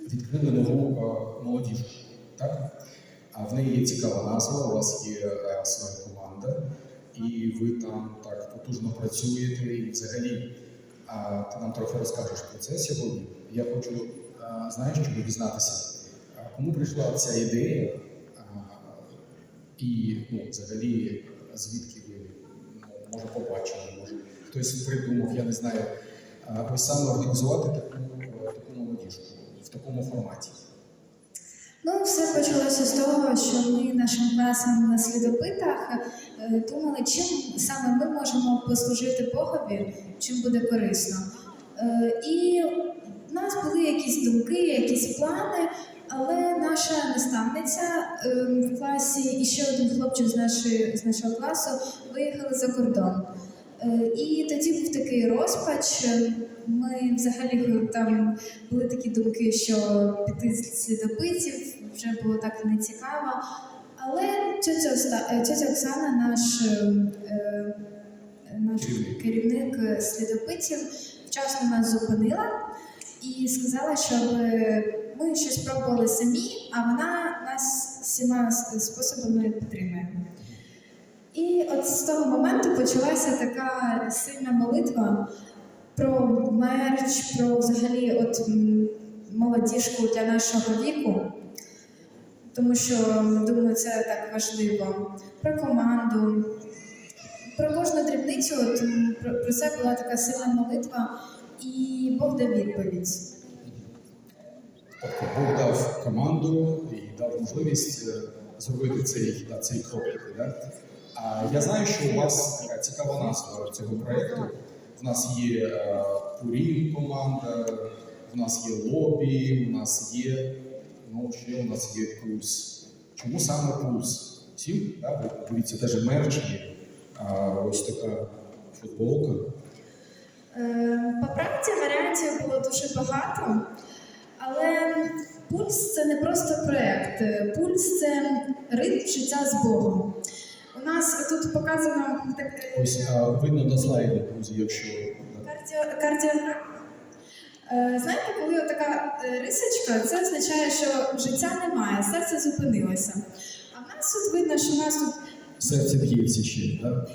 відкрили нову е, молодіжку. Так? А в неї є цікава назва, у вас є е, своя команда, і ви там так потужно працюєте. І взагалі а, ти нам трохи розкажеш про це сьогодні. Я хочу, а, знаєш, щоб дізнатися, а, кому прийшла ця ідея, а, і ну, взагалі, звідки ви ну, може побачили, може хтось придумав, я не знаю, а, ось саме організувати таку, е, таку молодіжку такому форматі. Ну, все почалося з того, що ми нашим класом на слідопитах е, думали, чим саме ми можемо послужити Богові, чим буде корисно. Е, І в нас були якісь думки, якісь плани, але наша наставниця е, в класі і ще один хлопчик з, нашого класу виїхали за кордон. Е, І тоді був такий розпач. Ми взагалі там були такі думки, що піти з слідопитів вже було так нецікаво. Але тетя, е, Оксана, наш, е, е, наш Керівник. е, слідопитів, вчасно нас зупинила і сказала, щоб ми щось пробували самі, а вона нас всіма способами підтримує. І от з того моменту почалася така сильна молитва про мерч, про взагалі от молодіжку для нашого віку. Тому що думаю, це так важливо. Про команду, про кожну дрібницю, от, про, це була така сильна молитва, і Бог дав відповідь. Тобто Бог дав команду і дав можливість е, зробити цей, цей крок. Да? Я знаю, що у вас така цікава назва цього проєкту. В нас є е, Пурім команда, в нас є лобі, у нас є, ну, ще у нас є пульс. Чому саме? Всім, да? дивіться, теж мерч є. Ось така футболка. Е, По правді варіантів було дуже багато, але пульс це не просто проєкт. Е, Пульс це ритм життя з Богом. У нас тут показано так, е, Ось а, видно на слайді, друзі, якщо. кардіо, кардіограма. Е, Знаєте, коли така рисочка, це означає, що життя немає, серце зупинилося. А в нас тут видно, що в нас тут Серце б'ється ще, так?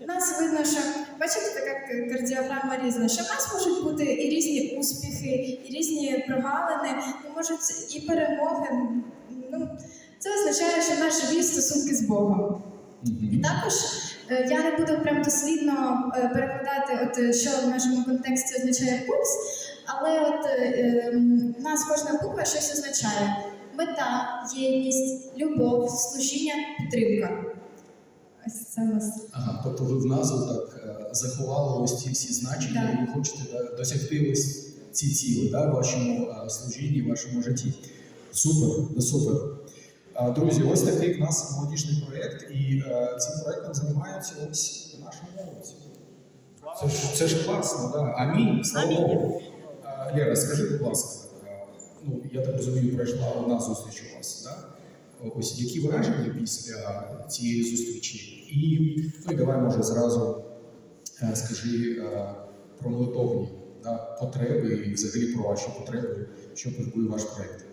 У нас видно, що бачите, така кардіограма різна, що в нас можуть бути і різні успіхи, і різні прогалини, і можуть і перемоги. Ну, це означає, що наш живі стосунки з Богом. І також е, я не буду прям дослідно е, перекладати, от е, що в нашому контексті означає пульс, але от е, е, в нас кожна буква щось означає: мета, єдність, любов, служіння, підтримка. Ось це у нас. Ага, тобто ви в назву так заховали ось ці всі значення, і ви хочете досягти ось ці цілі да, в вашому служінні, в вашому житті. Супер, да супер. Друзі, ось такий в нас молодіжний проєкт, і е, цим проєктом займаються ось наша молодь. Це ж, це ж класно, да? Амінь. Слава Богу. А, Лера, скажи, будь ласка, е, ну я так розумію, пройшла одна зустріч у вас, да? Ось які враження після цієї зустрічі? І ну, і давай, може, зразу е, скажи е, про молитовні да, потреби і взагалі про ваші потреби, що потребує ваш проєкт.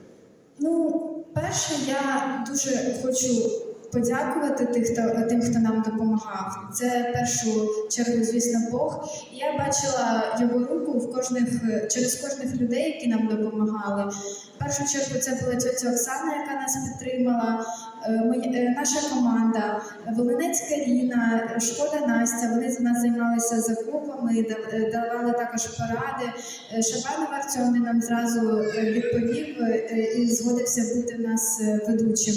Ну, перше, я дуже хочу подякувати тих, хто, тим, хто нам допомагав. Це першу чергу, звісно, Бог. Я бачила його руку в кожних через кожних людей, які нам допомагали. В першу чергу це була тьотя Оксана, яка нас підтримала. Е, е, наша команда, Волинецька Ліна, Шкода Настя. Вони за нас займалися закупами, е, давали також поради. Шабанов Артем нам зразу відповів і згодився бути в нас ведучим.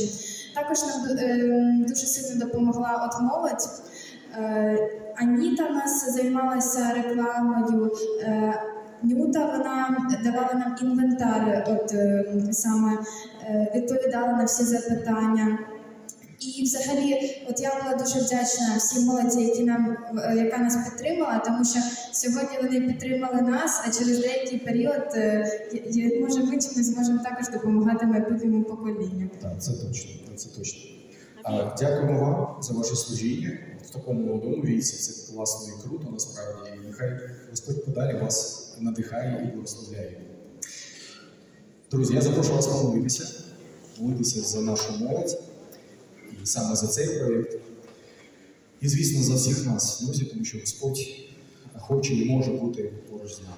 Також нам дуже сильно допомогла от молодь. Аніта нас займалася рекламою. Нюта вона давала нам інвентар, от саме е, відповідала на всі запитання. І взагалі, от я була дуже вдячна всій молоді, які нам е, яка нас підтримала, тому що сьогодні вони підтримали нас, а через деякий період е, я- я- ми зможемо також допомагати майбутньому поколінню. Так, це точно, це точно. А, дякуємо вам за ваше служіння в такому молодому віці. Це класно і круто, насправді. І нехай Господь подалі вас надихає і благословляє. Друзі, я запрошую вас помолитися, молитися за нашу молодь і саме за цей проєкт. І, звісно, за всіх нас, друзі, тому що Господь хоче і може бути поруч з нами.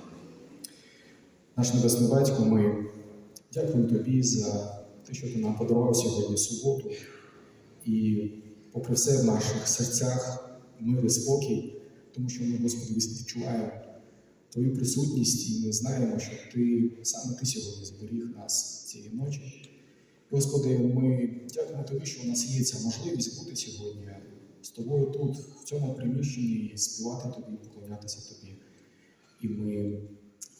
Наш Небесний Батько, ми дякуємо Тобі за те, що Ти нам подарував сьогодні суботу. І попри все в наших серцях мир і спокій, тому що ми, Господи, відчуваємо Твою присутність, і ми знаємо, що Ти саме Ти сьогодні зберіг нас цієї ночі. Господи, ми дякуємо Тобі, що у нас є ця можливість бути сьогодні з тобою тут, в цьому приміщенні, і співати тобі, поклонятися тобі. І ми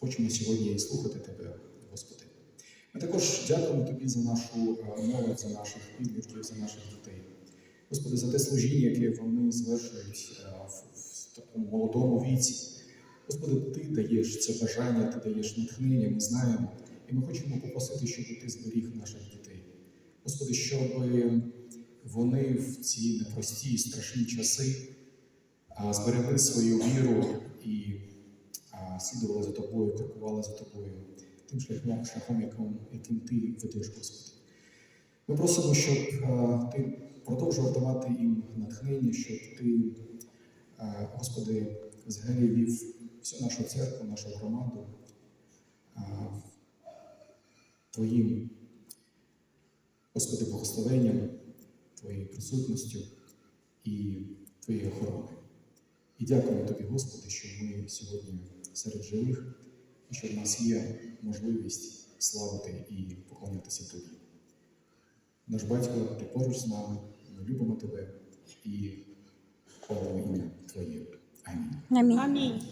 хочемо сьогодні слухати Тебе, Господи. Ми також дякуємо Тобі за нашу е, молодь, за наших підлітків, за наших дітей. Господи, за те служіння, яке вони звершують е, в, в такому молодому віці. Господи, Ти даєш це бажання, Ти даєш натхнення, ми знаємо. І ми хочемо попросити, щоб Ти зберіг наших дітей. Господи, щоб вони в ці непрості страшні часи зберегли свою віру і слідували за тобою, крокували за тобою тим шляхом, шляхом яким, яким ти ведеш, Господи. Ми просимо, щоб ти продовжував давати їм натхнення, щоб ти, Господи, взагалі вів всю нашу церкву, нашу громаду Твоїм, Господи, благословенням, Твоєю присутністю і Твоєю охороною. І дякуємо Тобі, Господи, що ми сьогодні серед живих і що в нас є можливість славити і поклонятися Тобі. Наш батько, ти поруч з нами, ми любимо Тебе і хвалимо ім'я Твоє. Амінь. Амінь. Амінь.